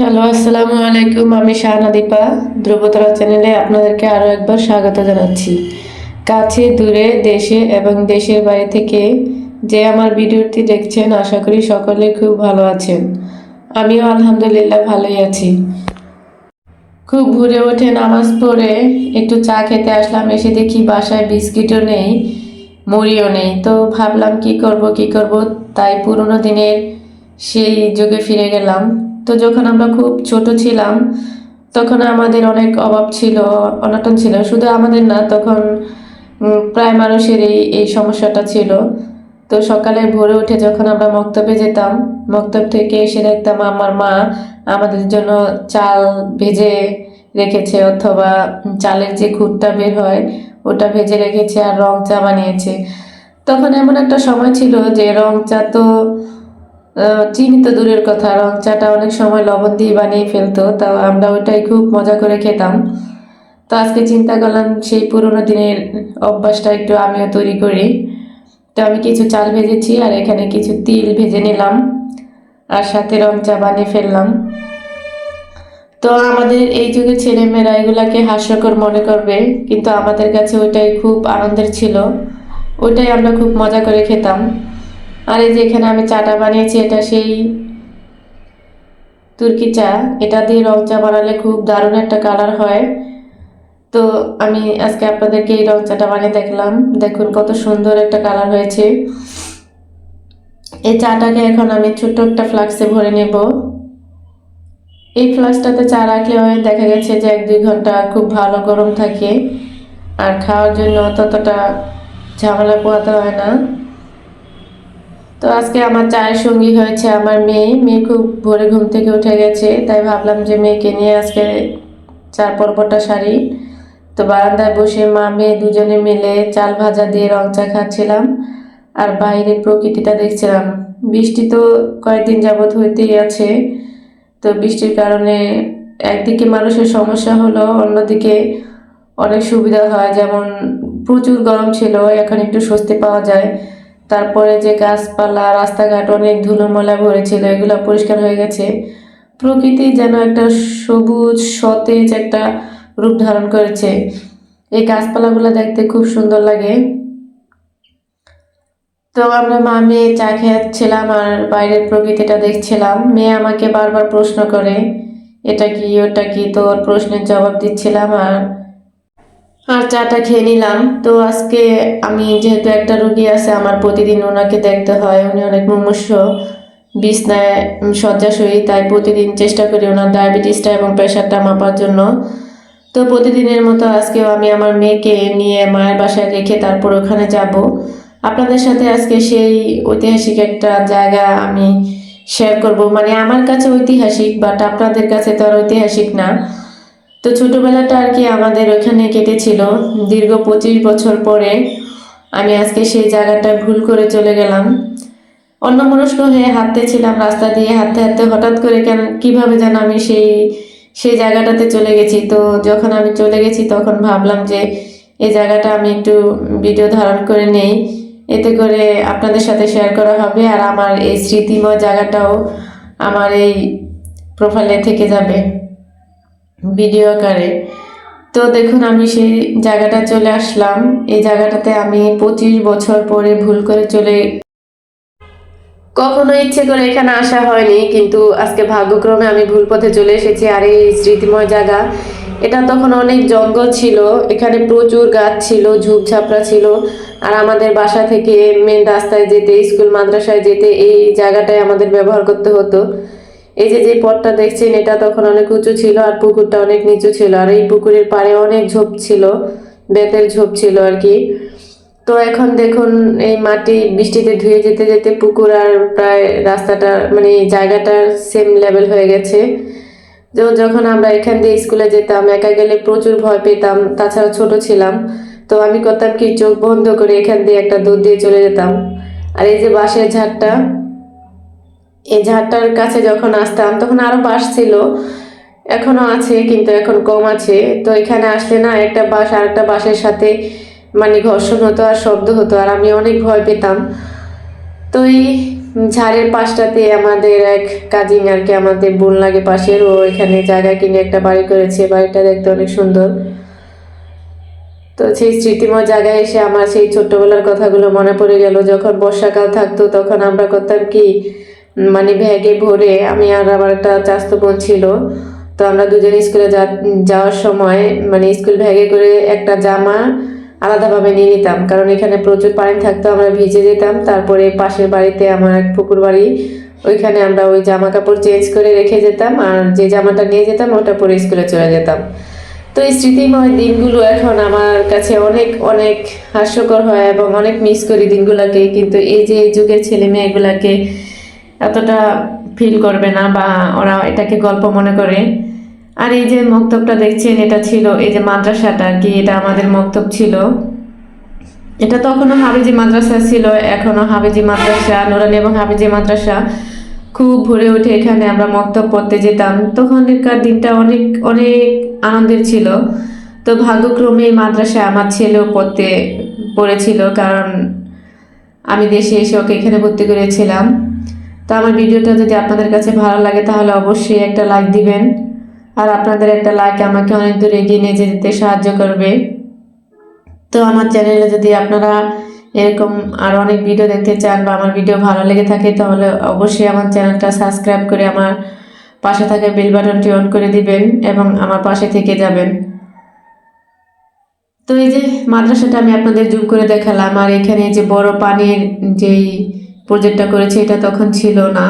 Hello, আসসালামু আলাইকুম, আমি শাহানা দীপা, ধ্রুবতারা চ্যানেলে আপনাদেরকে আরও একবার স্বাগত জানাচ্ছি। কাছে, দূরে, দেশে এবং দেশের বাইরে থেকে যে আমার ভিডিওটি দেখছেন, আশা করি সকলে খুব ভালো আছেন। আমিও আলহামদুলিল্লাহ ভালোই আছি। খুব ঘুরে ওঠে নামাজ পড়ে একটু চা খেতে আসলাম, এসে দেখি বাসায় বিস্কিটও নেই, মুড়িও নেই। তো ভাবলাম কি করব কি করব, তাই পুরোনো দিনের সেই যুগে ফিরে গেলাম। তো যখন আমরা খুব ছোট ছিলাম, তখন আমাদের অনেক অভাব ছিল, অনটন ছিল। শুধু আমাদের না, তখন প্রায় মানুষেরই এই এই সমস্যাটা ছিল। তো সকালে ভোরে উঠে যখন আমরা মক্তবে যেতাম, মক্তব থেকে এসে দেখতাম আমার মা আমাদের জন্য চাল ভেজে রেখেছে অথবা চালের যে খুঁটটা বের হয়, ওটা ভেজে রেখেছে আর রং চা বানিয়েছে। তখন এমন একটা সময় ছিল যে রং চা তো চিনি তো দূরের কথা রং চাটা অনেক সময় লবণ দিয়ে বানিয়ে ফেলতো, তাও আমরা ওইটাই খুব মজা করে খেতাম। তো আজকে চিন্তা করলাম, সেই পুরোনো দিনের অভ্যাসটা একটু আমিও তৈরি করি। তো আমি কিছু চাল ভেজেছি, আর এখানে কিছু তিল ভেজে নিলাম, আর সাথে রং চা বানিয়ে ফেললাম। তো আমাদের এই যুগের ছেলেমেয়েরা এগুলাকে হাস্যকর মনে করবে, কিন্তু আমাদের কাছে ওইটাই খুব আনন্দের ছিল। ওইটাই আমরা খুব মজা করে খেতাম। আর এই যে এখানে আমি চাটা বানিয়েছি, এটা সেই তুর্কি চা। এটা দিয়ে রং চা বানালে খুব দারুণ একটা কালার হয়। তো আমি আজকে আপনাদেরকে এই রং চাটা বানিয়ে দেখলাম। দেখুন কত সুন্দর একটা কালার হয়েছে। এই চাটাকে এখন আমি ছোট্ট একটা ফ্লাক্সে ভরে নেব। এই ফ্লাক্সটাতে চা রাখলে দেখা গেছে যে এক দুই ঘণ্টা খুব ভালো গরম থাকে। আর খাওয়ার জন্য ততটা ঝামেলা পোহাতে হয় না। তো আজকে আমার চায়ের সঙ্গী হয়েছে আমার মেয়ে। মেয়ে খুব ভোরে ঘুম থেকে উঠে গেছে, তাই ভাবলাম যে মেয়েকে নিয়ে আজকে চার পর্বটা সারি তো বারান্দায় বসে মা, মেয়ে দুজনে মিলে চাল ভাজা দিয়ে রং চা খাচ্ছিলাম আর বাইরে প্রকৃতিটা দেখছিলাম। বৃষ্টি তো কয়েকদিন যাবৎ হইতেই আছে, তো বৃষ্টির কারণে একদিকে মানুষের সমস্যা হলো, অন্যদিকে অনেক সুবিধা হয়। যেমন প্রচুর গরম ছিল, এখন একটু স্বস্তি পাওয়া যায়। তারপরে যে গাছপালা, রাস্তাঘাট অনেক ধুলোমলা ভরেছিল, এগুলো পরিষ্কার হয়ে গেছে। প্রকৃতি যেন একটা সবুজ, সতেজ একটা রূপ ধারণ করেছে। এই গাছপালাগুলো দেখতে খুব সুন্দর লাগে। তো আমরা মা মেয়ে চা খেয়েছিলাম আর বাইরের প্রকৃতিটা দেখছিলাম। মেয়ে আমাকে বারবার প্রশ্ন করে, এটা কি, ওটা কি? তোর প্রশ্নের জবাব দিচ্ছিলাম আর আর চাটা খেয়ে নিলাম। তো আজকে আমি যেহেতু একটা রুগী আছে, আমার প্রতিদিন ওনাকে দেখতে হয়। উনি অনেক মুমূর্ষ, বিছনায় শয্যাশয়ী, তাই প্রতিদিন চেষ্টা করি ওনার ডায়াবেটিসটা এবং প্রেশারটা মাপার জন্য। তো প্রতিদিনের মতো আজকেও আমি আমার মেয়েকে নিয়ে মায়ের বাসায় রেখে তারপর ওখানে যাব। আপনাদের সাথে আজকে সেই ঐতিহাসিক একটা জায়গা আমি শেয়ার করব। মানে আমার কাছে ঐতিহাসিক বাট আপনাদের কাছে তো আর ঐতিহাসিক না। তো ছোটবেলাটা আর কি আমাদের ওখানে কেটেছিল। দীর্ঘ পঁচিশ বছর পরে আমি আজকে সেই জায়গাটা ভুল করে চলে গেলাম। অন্য মনস্ক হয়ে হাঁটতে ছিলাম রাস্তা দিয়ে, হাঁটতে হাঁটতে হঠাৎ করে কেন, কীভাবে যেন আমি সেই সেই জায়গাটাতে চলে গেছি। তো যখন আমি চলে গেছি তখন ভাবলাম যে এই জায়গাটা আমি একটু ভিডিও ধারণ করে নেই। এতে করে আপনাদের সাথে শেয়ার করা হবে আর আমার এই স্মৃতিময় জায়গাটাও আমার এই প্রোফাইলে থেকে যাবে। ভিডিও আকারে তো দেখুন, আমি সেই জায়গাটা চলে আসলাম। এই জায়গাটাতে আমি পঁচিশ বছর পরে ভুল করে চলে কখনো ইচ্ছে করে এখানে আসা হয়নি, কিন্তু আজকে ভাগ্যক্রমে আমি ভুল পথে চলে এসেছি আর এই স্মৃতিময় জায়গা। এটা তখন অনেক জঙ্গল ছিল, এখানে প্রচুর গাছ ছিল ঝোপঝাপড়া ছিল। আর আমাদের বাসা থেকে মেন রাস্তায় যেতে, স্কুল, মাদ্রাসায় যেতে এই জায়গাটায় আমাদের ব্যবহার করতে হতো। এই যে যে পথটা দেখছেন, এটা তখন অনেক উঁচু ছিল আর পুকুরটা অনেক নিচু ছিল। আর এই পুকুরের পাড়ে অনেক ঝোপ ছিল, বেতের ঝোপ ছিল আর কি। তো এখন দেখুন, এই মাটি বৃষ্টিতে ধুয়ে যেতে যেতে পুকুর আর প্রায় রাস্তাটা মানে এই জায়গাটা সেম লেভেল হয়ে গেছে। তো যখন আমরা এখান দিয়ে স্কুলে যেতাম, একা গেলে প্রচুর ভয় পেতাম তাছাড়া ছোট ছিলাম। তো আমি করতাম কি, চোখ বন্ধ করে এখান দিয়ে একটা দুধ দিয়ে চলে যেতাম। আর এই যে বাঁশের ঝাড়টা এই ঝাড়টার কাছে যখন আসতাম, তখন আরও বাঁশ ছিল। এখনও আছে, কিন্তু এখন কম আছে। তো এখানে আসলে না, একটা বাঁশ আর একটা বাঁশের সাথে মানে ঘর্ষণ হতো আর শব্দ হতো, আর আমি অনেক ভয় পেতাম। তো এই ঝাড়ের পাশটাতে আমাদের এক কাজিন আর কি আমাদের বোন লাগে পাশের, ও এখানে জায়গা কিনে একটা বাড়ি করেছে। বাড়িটা দেখতে অনেক সুন্দর। তো সেই স্মৃতিময় জায়গায় এসে আমার সেই ছোট্টবেলার কথাগুলো মনে পড়ে গেল। যখন বর্ষাকাল থাকতো, তখন আমরা করতাম কি মানে ব্যাগে ভরে আমি আর আমার একটা চাস্ত বোন ছিল। তো আমরা দুজনে স্কুলে যাওয়ার সময় মানে স্কুল ব্যাগে করে একটা জামা আলাদাভাবে নিয়ে নিতাম। কারণ এখানে প্রচুর পানি থাকতো, আমরা ভিজে যেতাম। তারপরে পাশের বাড়িতে আমার এক পুকুর বাড়ি, ওইখানে আমরা ওই জামা কাপড় চেঞ্জ করে রেখে যেতাম আর যে জামাটা নিয়ে যেতাম ওটা পরে স্কুলে চলে যেতাম। তো এই স্মৃতিময় দিনগুলো এখন আমার কাছে অনেক অনেক হাস্যকর হয় এবং অনেক মিস করি দিনগুলোকে। কিন্তু এই যে যুগের ছেলে মেয়েগুলাকে এতটা ফিল করবে না বা ওরা এটাকে গল্প মনে করে। আর এই যে মক্তবটা দেখছেন, এটা ছিল এই যে মাদ্রাসাটা আর কি এটা আমাদের মক্তব ছিল। এটা তখনও হাবিজি মাদ্রাসা ছিল এখনও হাবিজি মাদ্রাসা, নুরানি এবং হাবিজি মাদ্রাসা। খুব ভরে উঠে এখানে আমরা মক্তব পড়তে যেতাম। তখনকার দিনটা অনেক অনেক আনন্দের ছিল। তো ভাগ্যক্রমে এই মাদ্রাসায় আমার ছেলেও পড়তে পড়েছিল, কারণ আমি দেশে এসে ওকে এখানে ভর্তি করেছিলাম। তো আমার ভিডিওটা যদি আপনাদের কাছে ভালো লাগে, তাহলে অবশ্যই একটা লাইক দিবেন। আর আপনাদের একটা লাইক আমাকে অনেক দূর এগিয়ে নিয়ে যেতে সাহায্য করবে। তো আমার চ্যানেলে যদি আপনারা এরকম আর অনেক ভিডিও দেখতে চান বা আমার ভিডিও ভালো লেগে থাকে, তাহলে অবশ্যই আমার চ্যানেলটা সাবস্ক্রাইব করে আমার পাশে থাকা বেল বাটনটি অন করে দিবেন এবং আমার পাশে থেকে যাবেন। তো এই যে মাদ্রাসাটা আমি আপনাদের জুম করে দেখালাম, আর এখানে যে বড় পানির যেই প্রজেক্টটা করেছে, এটা তখন ছিল না।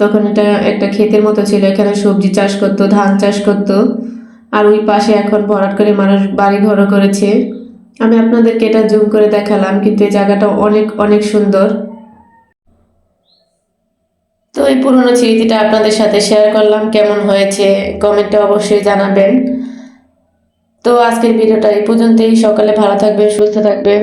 তখন এটা একটা ক্ষেতের মতো ছিল, এখানে সবজি চাষ করতো, ধান চাষ করতো। আর ওই পাশে এখন ভরাট করে মানুষ বাড়ি ঘরও করেছে। আমি আপনাদেরকে এটা জুম করে দেখালাম, কিন্তু এই জায়গাটা অনেক অনেক সুন্দর। তো এই পুরনো স্মৃতিটা আপনাদের সাথে শেয়ার করলাম, কেমন হয়েছে কমেন্টে অবশ্যই জানাবেন। তো আজকের ভিডিওটা এই পর্যন্তই, সকালে ভালো থাকবেন, সুস্থ থাকবেন।